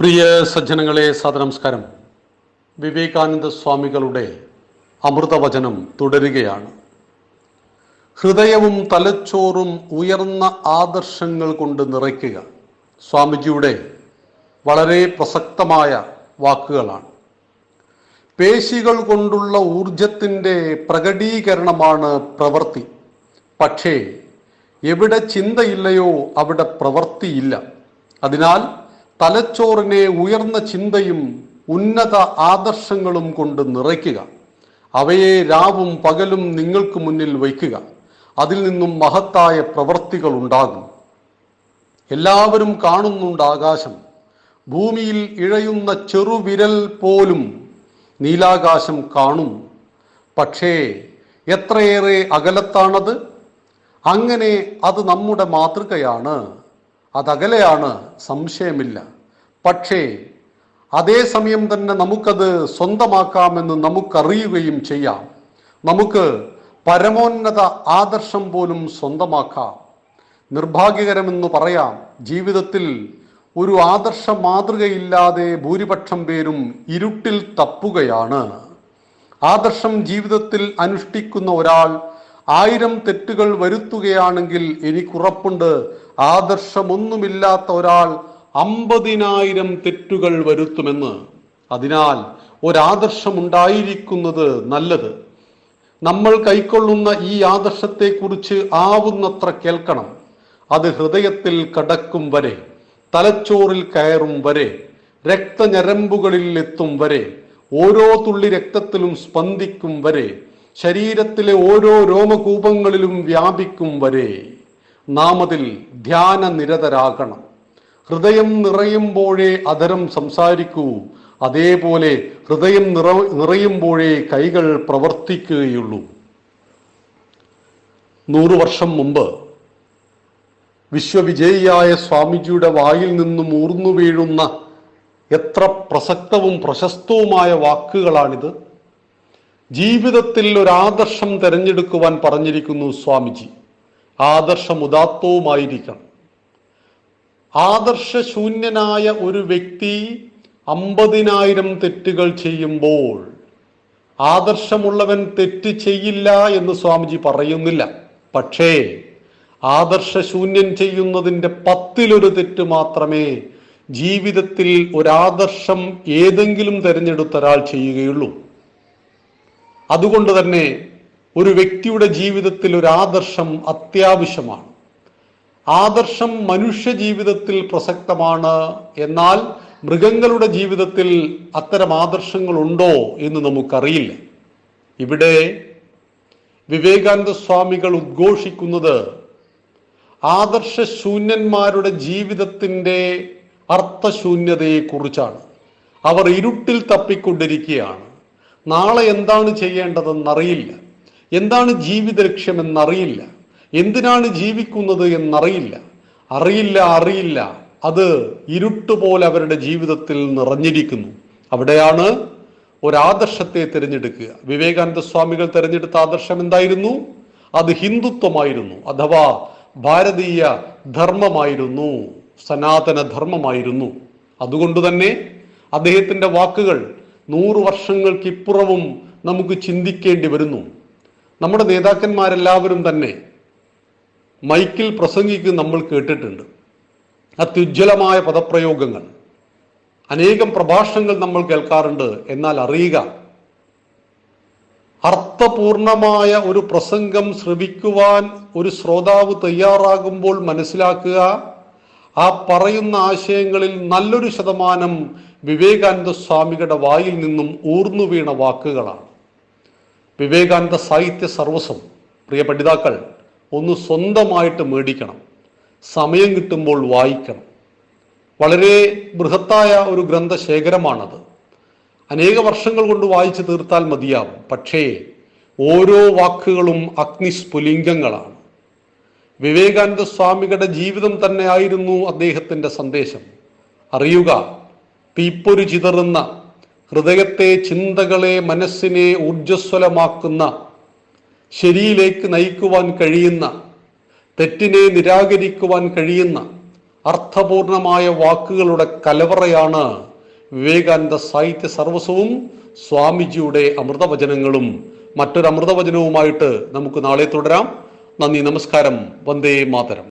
പ്രിയ സജ്ജനങ്ങളെ സദനമസ്കാരം വിവേകാനന്ദ സ്വാമികളുടെ അമൃതവചനം തുടരുകയാണ്. ഹൃദയവും തലച്ചോറും ഉയർന്ന ആദർശങ്ങൾ കൊണ്ട് നിറയ്ക്കുക സ്വാമിജിയുടെ വളരെ പ്രസക്തമായ വാക്കുകളാണ്. പേശികൾ കൊണ്ടുള്ള ഊർജത്തിന്റെ പ്രകടീകരണമാണ് പ്രവൃത്തി. പക്ഷേ എവിടെ ചിന്തയില്ലയോ അവിടെ പ്രവൃത്തിയില്ല. അതിനാൽ തലച്ചോറിനെ ഉയർന്ന ചിന്തയും ഉന്നത ആദർശങ്ങളും കൊണ്ട് നിറയ്ക്കുക. അവയെ രാവും പകലും നിങ്ങൾക്ക് മുന്നിൽ വയ്ക്കുക. അതിൽ നിന്നും മഹത്തായ പ്രവൃത്തികൾ ഉണ്ടാകും. എല്ലാവരും കാണുന്നുണ്ട് ആകാശം. ഭൂമിയിൽ ഇഴയുന്ന ചെറുവിരൽ പോലും നീലാകാശം കാണും. പക്ഷേ എത്രയേറെ അകലത്താണത്? അങ്ങനെ അത് നമ്മുടെ മാതൃകയാണ്. അതകലെയാണ് സംശയമില്ല. പക്ഷേ അതേസമയം തന്നെ നമുക്കത് സ്വന്തമാക്കാമെന്ന് നമുക്കറിയുകയും ചെയ്യാം. നമുക്ക് പരമോന്നത ആദർശം പോലും സ്വന്തമാക്കാം. നിർഭാഗ്യകരമെന്ന് പറയാം. ജീവിതത്തിൽ ഒരു ആദർശ മാതൃകയില്ലാതെ ഭൂരിപക്ഷം പേരും ഇരുട്ടിൽ തപ്പുകയാണ്. ആദർശം ജീവിതത്തിൽ അനുഷ്ഠിക്കുന്ന ഒരാൾ ആയിരം തെറ്റുകൾ വരുത്തുകയാണെങ്കിൽ എനിക്കുറപ്പുണ്ട്. ആദർശമൊന്നുമില്ലാത്ത ഒരാൾ അമ്പതിനായിരം തെറ്റുകൾ വരുത്തുമെന്ന്. അതിനാൽ ഒരാദർശം ഉണ്ടായിരിക്കുന്നത് നല്ലത്. നമ്മൾ കൈക്കൊള്ളുന്ന ഈ ആദർശത്തെക്കുറിച്ച് ആവുന്നത്ര കേൾക്കണം. അത് ഹൃദയത്തിൽ കടക്കും വരെ തലച്ചോറിൽ കയറും വരെ രക്തഞരമ്പുകളിൽ എത്തും വരെ ഓരോ തുള്ളി രക്തത്തിലും സ്പന്ദിക്കും വരെ ശരീരത്തിലെ ഓരോ രോമകൂപങ്ങളിലും വ്യാപിക്കും വരെ. നാം അതിൽ ധ്യാന നിരതരാകണം ഹൃദയം നിറയുമ്പോഴേ അധരം സംസാരിക്കൂ. അതേപോലെ ഹൃദയം നിറ നിറയുമ്പോഴേ കൈകൾ പ്രവർത്തിക്കുകയുള്ളൂ. നൂറു വർഷം മുമ്പ് വിശ്വവിജയിയായ സ്വാമിജിയുടെ വായിൽ നിന്നും ഊർന്നു വീഴുന്ന എത്ര പ്രസക്തവും പ്രശസ്തവുമായ വാക്കുകളാണിത്. ജീവിതത്തിൽ ഒരു ആദർശം തിരഞ്ഞെടുക്കുവാൻ പറഞ്ഞിരിക്കുന്നു സ്വാമിജി. ആദർശം ഉദാത്തവുമായിരിക്കണം ആദർശശൂന്യനായ ഒരു വ്യക്തി അമ്പതിനായിരം തെറ്റുകൾ ചെയ്യുമ്പോൾ ആദർശമുള്ളവൻ തെറ്റ് ചെയ്യില്ല എന്ന് സ്വാമിജി പറയുന്നില്ല. പക്ഷേ ആദർശ ആദർശശൂന്യൻ ചെയ്യുന്നതിന്റെ പത്തിലൊരു തെറ്റ് മാത്രമേ ജീവിതത്തിൽ ഒരാദർശം ഏതെങ്കിലും തിരഞ്ഞെടുത്ത ഒരാൾ ചെയ്യുകയുള്ളൂ. അതുകൊണ്ട് തന്നെ ഒരു വ്യക്തിയുടെ ജീവിതത്തിൽ ഒരു ആദർശം അത്യാവശ്യമാണ്. ആദർശം മനുഷ്യ ജീവിതത്തിൽ പ്രസക്തമാണ്. എന്നാൽ മൃഗങ്ങളുടെ ജീവിതത്തിൽ അത്തരം ആദർശങ്ങൾ ഉണ്ടോ എന്ന് നമുക്കറിയില്ല. ഇവിടെ വിവേകാനന്ദ സ്വാമികൾ ഉദ്ഘോഷിക്കുന്നത് ആദർശശൂന്യന്മാരുടെ ജീവിതത്തിന്റെ അർത്ഥശൂന്യതയെക്കുറിച്ചാണ്. അവർ ഇരുട്ടിൽ തപ്പിക്കൊണ്ടിരിക്കുകയാണ്. നാളെ എന്താണ് ചെയ്യേണ്ടതെന്നറിയില്ല. എന്താണ് ജീവിത ലക്ഷ്യമെന്നറിയില്ല എന്തിനാണ് ജീവിക്കുന്നത് എന്നറിയില്ല. അറിയില്ല അറിയില്ല. അത് ഇരുട്ടുപോലെ അവരുടെ ജീവിതത്തിൽ നിറഞ്ഞിരിക്കുന്നു. അവിടെയാണ് ഒരാദർശത്തെ തിരഞ്ഞെടുക്കുക. വിവേകാനന്ദ സ്വാമികൾ തിരഞ്ഞെടുത്ത ആദർശം എന്തായിരുന്നു? അത് ഹിന്ദുത്വമായിരുന്നു അഥവാ ഭാരതീയ ധർമ്മമായിരുന്നു സനാതന ധർമ്മമായിരുന്നു. അതുകൊണ്ട് തന്നെ അദ്ദേഹത്തിന്റെ വാക്കുകൾ നൂറു വർഷങ്ങൾക്കിപ്പുറവും നമുക്ക് ചിന്തിക്കേണ്ടി വരുന്നു. നമ്മുടെ നേതാക്കന്മാരെല്ലാവരും തന്നെ മൈക്കിൽ പ്രസംഗിക്കും നമ്മൾ കേട്ടിട്ടുണ്ട്. അത്യുജ്വലമായ പദപ്രയോഗങ്ങൾ. അനേകം പ്രഭാഷണങ്ങൾ നമ്മൾ കേൾക്കാറുണ്ട്. എന്നാൽ അറിയുക അർത്ഥപൂർണമായ ഒരു പ്രസംഗം ശ്രവിക്കുവാൻ ഒരു ശ്രോതാവ് തയ്യാറാകുമ്പോൾ മനസ്സിലാക്കുക ആ പറയുന്ന ആശയങ്ങളിൽ നല്ലൊരു ശതമാനം വിവേകാനന്ദ സ്വാമികളുടെ വായിൽ നിന്നും ഊർന്നു വീണ വാക്കുകളാണ്. വിവേകാനന്ദ സാഹിത്യ സർവസ്വം പ്രിയ പഠിതാക്കൾ ഒന്ന് സ്വന്തമായിട്ട് മേടിക്കണം. സമയം കിട്ടുമ്പോൾ വായിക്കണം. വളരെ ബൃഹത്തായ ഒരു ഗ്രന്ഥശേഖരമാണത്. അനേക വർഷങ്ങൾ കൊണ്ട് വായിച്ചു തീർത്താൽ മതിയാവും. പക്ഷേ ഓരോ വാക്കുകളും അഗ്നിസ്ഫുലിംഗങ്ങളാണ്. വിവേകാനന്ദ സ്വാമികളുടെ ജീവിതം തന്നെ ആയിരുന്നു അദ്ദേഹത്തിന്റെ സന്ദേശം. അറിയുക തീപ്പൊരു ചിതറുന്ന ഹൃദയത്തെ ചിന്തകളെ മനസ്സിനെ ഊർജസ്വലമാക്കുന്ന ശരിയിലേക്ക് നയിക്കുവാൻ കഴിയുന്ന തെറ്റിനെ നിരാകരിക്കുവാൻ കഴിയുന്ന അർത്ഥപൂർണമായ വാക്കുകളുടെ കലവറയാണ് വിവേകാനന്ദ സാഹിത്യ സർവസ്വവും സ്വാമിജിയുടെ അമൃതവചനങ്ങളും. മറ്റൊരു അമൃതവചനവുമായിട്ട് നമുക്ക് നാളെ തുടരാം. നന്ദി നമസ്കാരം. വന്ദേ മാതരം.